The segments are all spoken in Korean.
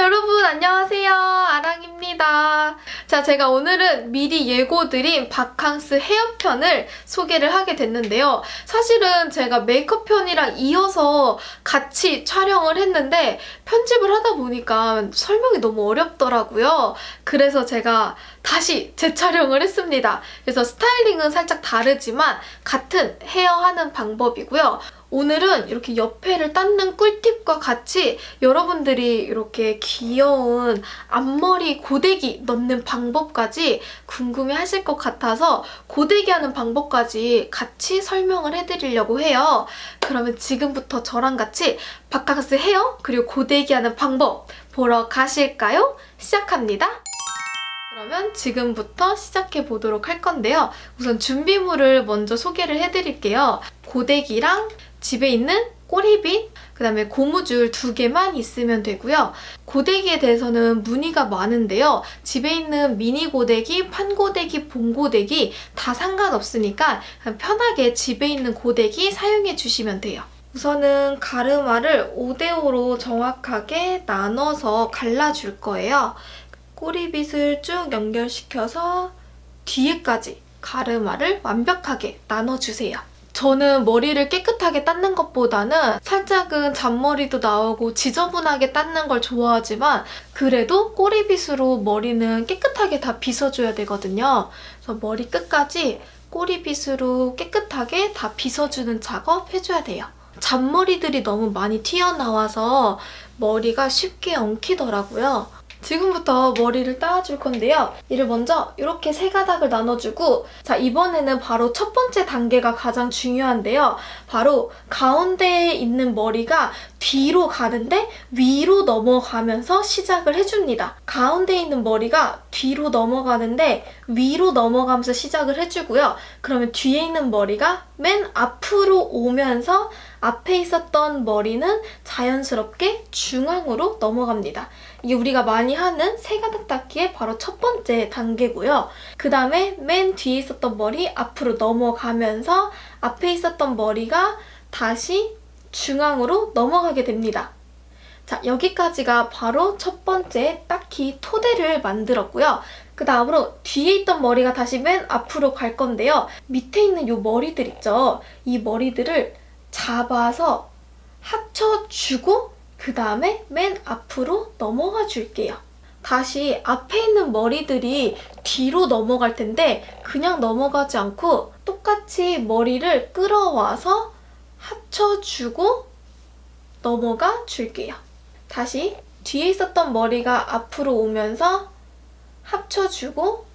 여러분 안녕하세요. 아랑입니다. 자 제가 오늘은 미리 예고드린 바캉스 헤어편을 소개를 하게 됐는데요. 사실은 제가 메이크업 편이랑 이어서 같이 촬영을 했는데 편집을 하다 보니까 설명이 너무 어렵더라고요. 그래서 제가 다시 재촬영을 했습니다. 그래서 스타일링은 살짝 다르지만 같은 헤어하는 방법이고요 오늘은 이렇게 옆에를 닦는 꿀팁과 같이 여러분들이 이렇게 귀여운 앞머리 고데기 넣는 방법까지 궁금해 하실 것 같아서 고데기 하는 방법까지 같이 설명을 해드리려고 해요. 그러면 지금부터 저랑 같이 바캉스 헤어 그리고 고데기 하는 방법 보러 가실까요? 시작합니다. 그러면 지금부터 시작해 보도록 할 건데요. 우선 준비물을 먼저 소개를 해드릴게요. 고데기랑 집에 있는 꼬리빗, 그 다음에 고무줄 두 개만 있으면 되고요. 고데기에 대해서는 문의가 많은데요. 집에 있는 미니 고데기, 판 고데기, 봉 고데기 다 상관없으니까 편하게 집에 있는 고데기 사용해 주시면 돼요. 우선은 가르마를 5대5로 정확하게 나눠서 갈라줄 거예요. 꼬리빗을 쭉 연결시켜서 뒤에까지 가르마를 완벽하게 나눠주세요. 저는 머리를 깨끗하게 닦는 것보다는 살짝은 잔머리도 나오고 지저분하게 닦는 걸 좋아하지만 그래도 꼬리빗으로 머리는 깨끗하게 다 빗어줘야 되거든요. 그래서 머리 끝까지 꼬리빗으로 깨끗하게 다 빗어주는 작업 해줘야 돼요. 잔머리들이 너무 많이 튀어나와서 머리가 쉽게 엉키더라고요. 지금부터 머리를 따줄 건데요. 이를 먼저 이렇게 세 가닥을 나눠주고 자 이번에는 바로 첫 번째 단계가 가장 중요한데요. 바로 가운데에 있는 머리가 뒤로 가는데 위로 넘어가면서 시작을 해줍니다. 가운데 있는 머리가 뒤로 넘어가는데 위로 넘어가면서 시작을 해주고요. 그러면 뒤에 있는 머리가 맨 앞으로 오면서 앞에 있었던 머리는 자연스럽게 중앙으로 넘어갑니다. 이게 우리가 많이 하는 세가닥 닦기의 바로 첫 번째 단계고요. 그 다음에 맨 뒤에 있었던 머리 앞으로 넘어가면서 앞에 있었던 머리가 다시 중앙으로 넘어가게 됩니다. 자, 여기까지가 바로 첫 번째 딱히 토대를 만들었고요. 그 다음으로 뒤에 있던 머리가 다시 맨 앞으로 갈 건데요. 밑에 있는 이 머리들 있죠? 이 머리들을 잡아서 합쳐주고 그 다음에 맨 앞으로 넘어가 줄게요. 다시 앞에 있는 머리들이 뒤로 넘어갈 텐데 그냥 넘어가지 않고 똑같이 머리를 끌어와서 합쳐주고 넘어가 줄게요. 다시 뒤에 있었던 머리가 앞으로 오면서 합쳐주고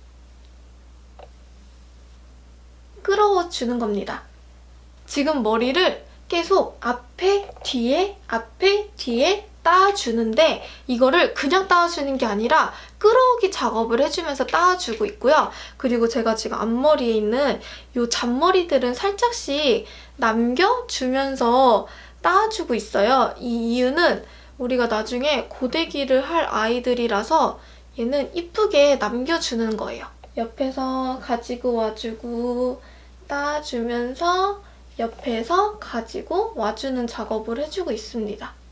끌어워 주는 겁니다. 지금 머리를 계속 앞에, 뒤에, 앞에, 뒤에 따주는데 이거를 그냥 따주는 게 아니라 끌어오기 작업을 해주면서 따주고 있고요. 그리고 제가 지금 앞머리에 있는 이 잔머리들은 살짝씩 남겨주면서 따주고 있어요. 이 이유는 우리가 나중에 고데기를 할 아이들이라서 얘는 이쁘게 남겨주는 거예요. 옆에서 가지고 와주고 따주면서 옆에서 가지고 와주는 작업을 해주고 있습니다.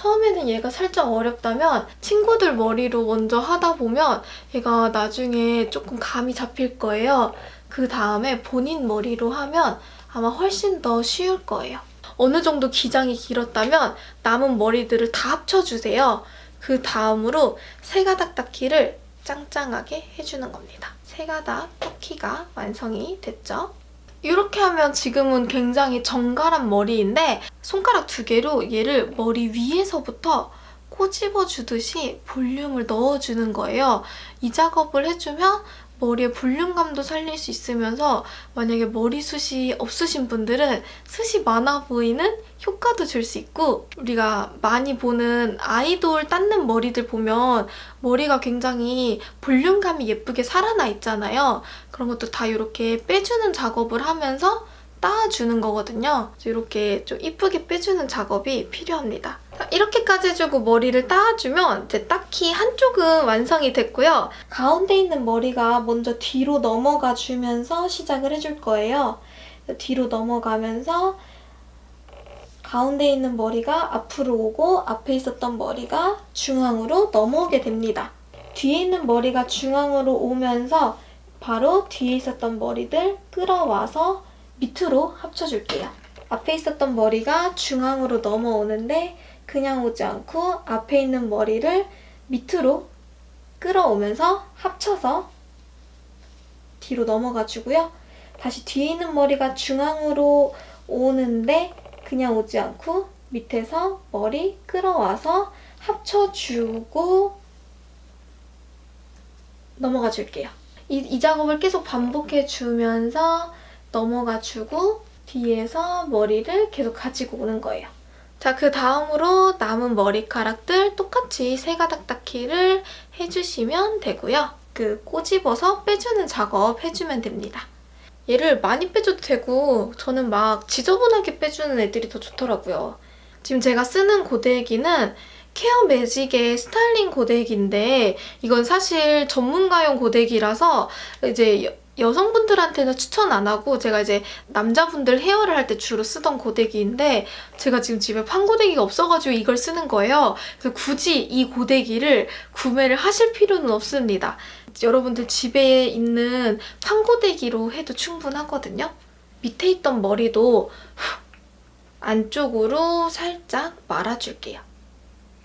처음에는 얘가 살짝 어렵다면 친구들 머리로 먼저 하다 보면 얘가 나중에 조금 감이 잡힐 거예요. 그 다음에 본인 머리로 하면 아마 훨씬 더 쉬울 거예요. 어느 정도 기장이 길었다면 남은 머리들을 다 합쳐주세요. 그 다음으로 세 가닥 닦기를 짱짱하게 해주는 겁니다. 세 가닥 닦기가 완성이 됐죠? 이렇게 하면 지금은 굉장히 정갈한 머리인데 손가락 두 개로 얘를 머리 위에서부터 꼬집어 주듯이 볼륨을 넣어주는 거예요. 이 작업을 해주면 머리의 볼륨감도 살릴 수 있으면서 만약에 머리숱이 없으신 분들은 숱이 많아 보이는 효과도 줄 수 있고 우리가 많이 보는 아이돌 닦는 머리들 보면 머리가 굉장히 볼륨감이 예쁘게 살아나 있잖아요. 그런 것도 다 이렇게 빼주는 작업을 하면서 따주는 거거든요. 이렇게 좀 이쁘게 빼주는 작업이 필요합니다. 이렇게까지 해주고 머리를 따주면 이제 딱히 한쪽은 완성이 됐고요. 가운데 있는 머리가 먼저 뒤로 넘어가 주면서 시작을 해줄 거예요. 뒤로 넘어가면서 가운데 있는 머리가 앞으로 오고 앞에 있었던 머리가 중앙으로 넘어오게 됩니다. 뒤에 있는 머리가 중앙으로 오면서 바로 뒤에 있었던 머리들 끌어와서 밑으로 합쳐줄게요. 앞에 있었던 머리가 중앙으로 넘어오는데 그냥 오지 않고 앞에 있는 머리를 밑으로 끌어오면서 합쳐서 뒤로 넘어가 주고요. 다시 뒤에 있는 머리가 중앙으로 오는데 그냥 오지 않고 밑에서 머리 끌어와서 합쳐주고 넘어가 줄게요. 이, 이 작업을 계속 반복해 주면서 넘어가 주고 뒤에서 머리를 계속 가지고 오는 거예요. 자, 그 다음으로 남은 머리카락들 똑같이 세 가닥 닦기를 해주시면 되고요. 그 꼬집어서 빼주는 작업 해주면 됩니다. 얘를 많이 빼줘도 되고 저는 막 지저분하게 빼주는 애들이 더 좋더라고요. 지금 제가 쓰는 고데기는 케어 매직의 스타일링 고데기인데 이건 사실 전문가용 고데기라서 이제 여- 여성분들한테는 추천 안 하고 제가 이제 남자분들 헤어를 할 때 주로 쓰던 고데기인데 제가 지금 집에 판 고데기가 없어가지고 이걸 쓰는 거예요. 그래서 굳이 이 고데기를 구매를 하실 필요는 없습니다. 여러분들 집에 있는 판 고데기로 해도 충분하거든요. 밑에 있던 머리도 안쪽으로 살짝 말아줄게요.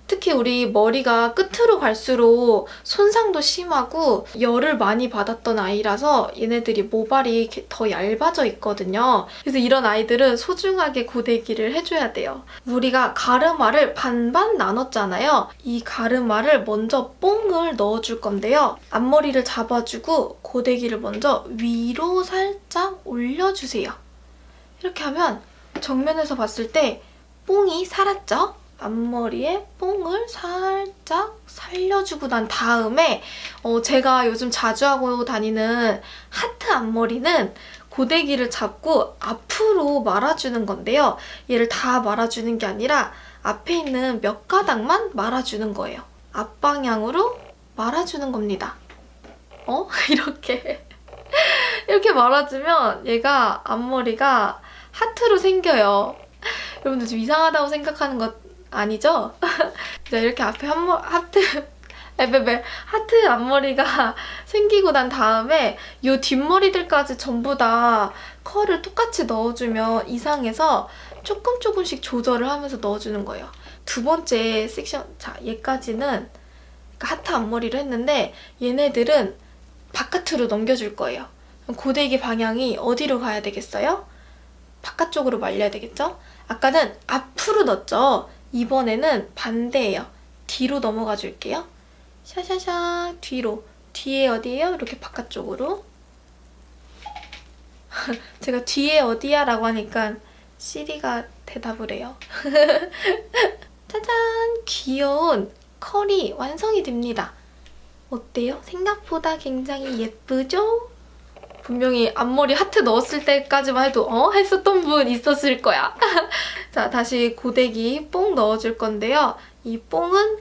특히 우리 머리가 끝으로 갈수록 손상도 심하고 열을 많이 받았던 아이라서 얘네들이 모발이 더 얇아져 있거든요. 그래서 이런 아이들은 소중하게 고데기를 해줘야 돼요. 우리가 가르마를 반반 나눴잖아요. 이 가르마를 먼저 뽕을 넣어줄 건데요. 앞머리를 잡아주고 고데기를 먼저 위로 살짝 올려주세요. 이렇게 하면 정면에서 봤을 때 뽕이 살았죠? 앞머리에 뽕을 살짝 살려주고 난 다음에 어, 제가 요즘 자주 하고 다니는 하트 앞머리는 고데기를 잡고 앞으로 말아주는 건데요. 얘를 다 말아주는 게 아니라 앞에 있는 몇 가닥만 말아주는 거예요. 앞방향으로 말아주는 겁니다. 어? 이렇게. 이렇게 말아주면 얘가 앞머리가 하트로 생겨요. 여러분들 좀 이상하다고 생각하는 것 아니죠? 자, 이렇게 앞에 한 머, 하트, 에베베, 하트 앞머리가 생기고 난 다음에 이 뒷머리들까지 전부 다 컬을 똑같이 넣어주면 이상해서 조금 조금씩 조절을 하면서 넣어주는 거예요. 두 번째 섹션, 자, 얘까지는 하트 앞머리를 했는데 얘네들은 바깥으로 넘겨줄 거예요. 고데기 방향이 어디로 가야 되겠어요? 바깥쪽으로 말려야 되겠죠? 아까는 앞으로 넣었죠? 이번에는 반대예요. 뒤로 넘어가 줄게요. 샤샤샤 뒤로. 뒤에 어디예요? 이렇게 바깥쪽으로. 제가 뒤에 어디야? 라고 하니까 시리가 대답을 해요. 짜잔! 귀여운 컬이 완성이 됩니다. 어때요? 생각보다 굉장히 예쁘죠? 분명히 앞머리 하트 넣었을 때까지만 해도 어? 했었던 분 있었을 거야. 자, 다시 고데기 뽕 넣어줄 건데요. 이 뽕은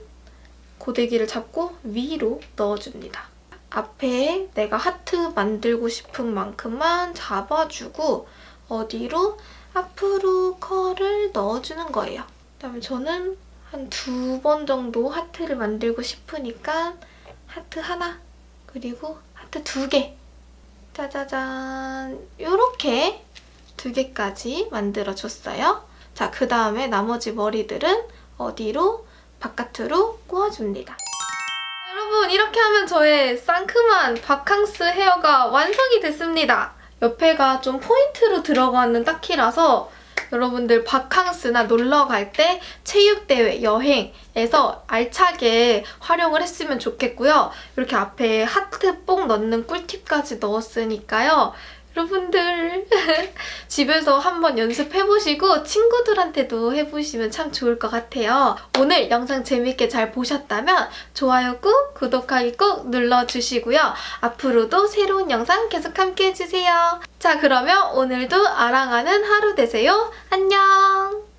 고데기를 잡고 위로 넣어줍니다. 앞에 내가 하트 만들고 싶은 만큼만 잡아주고 어디로 앞으로 컬을 넣어주는 거예요. 그다음에 저는 한 두 번 정도 하트를 만들고 싶으니까 하트 하나 그리고 하트 두 개. 짜자잔 이렇게 두 개까지 만들어줬어요. 자, 그 다음에 나머지 머리들은 어디로? 바깥으로 꼬아줍니다. 여러분 이렇게 하면 저의 상큼한 바캉스 헤어가 완성이 됐습니다. 옆에가 좀 포인트로 들어가는 딱히라서 여러분들 바캉스나 놀러 갈 때 체육대회, 여행에서 알차게 활용을 했으면 좋겠고요. 이렇게 앞에 하트 뽕 넣는 꿀팁까지 넣었으니까요. 여러분들 집에서 한번 연습해보시고 친구들한테도 해보시면 참 좋을 것 같아요. 오늘 영상 재밌게 잘 보셨다면 좋아요 꾹, 구독하기 꾹 눌러주시고요. 앞으로도 새로운 영상 계속 함께 해주세요. 자 그러면 오늘도 아랑하는 하루 되세요. 안녕!